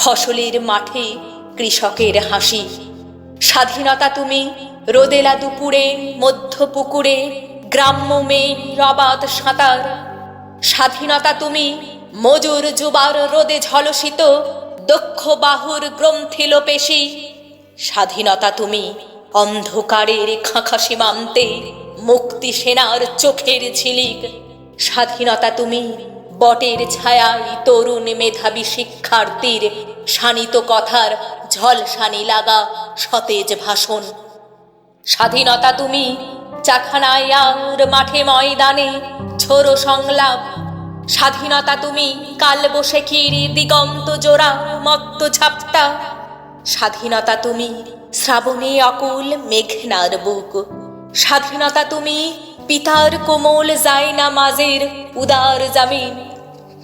ফসলের মাঠে কৃষকের হাসি। স্বাধীনতা তুমি রোদেলা দুপুরে, মধ্য পুকুরে, গ্রাম্য মেয়ে রবাদ সাঁতার। স্বাধীনতা তুমি মজুর যুবার রোদে ঝলসিত, দক্ষ বাহুর গ্রন্থিল পেশি স্বাধীনতা তুমি অন্ধকারের খাঁখা সীমান্তে মুক্তি সেনার চোখের ঝিলিক। স্বাধীনতা তুমি বটের ছায়ায় তরুণ মেধাবী শিক্ষার্থীর শানিত কথার ঝলসানি লাগা সতেজ ভাষণ। স্বাধীনতা তুমি চাখানায় আর মাঠে ময়দানে ছোড়ো সংলাপ। স্বাধীনতা তুমি কাল বসে দিগন্ত জোড়া মত্ত ঝাপটা। স্বাধীনতা তুমি শ্রাবণে অকুল মেঘনার বুক। স্বাধীনতা তুমি পিতার কোমল জায়না মাঝের উদার জামিন।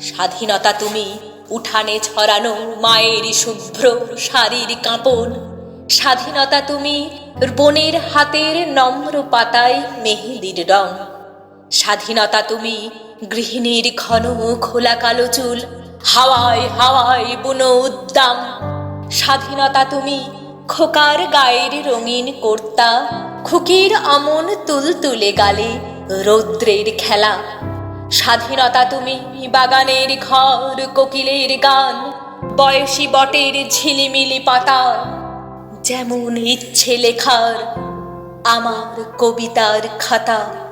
স্বাধীনতা তুমি উঠানে ছড়ানো মায়ের শুভ্র শারীর কাঁপন। স্বাধীনতা তুমি বনের হাতের নম্র পাতায় মেহেদির রং। স্বাধীনতা তুমি গৃহিণীর ঘন খোলা কালো চুল, হাওয়ায় হাওয়ায় বুনো উদ্দাম। স্বাধীনতা তুমি খোকার গায়ের রঙিন কর্তা, খুকির আমন তুল তুলে গালে রৌদ্রের খেলা। স্বাধীনতা তুমি বাগানের ঘর, কোকিলের গান, বয়সী বটের ঝিলিমিলি পাতা, যেমন ইচ্ছে লেখার আমার কবিতার খাতা।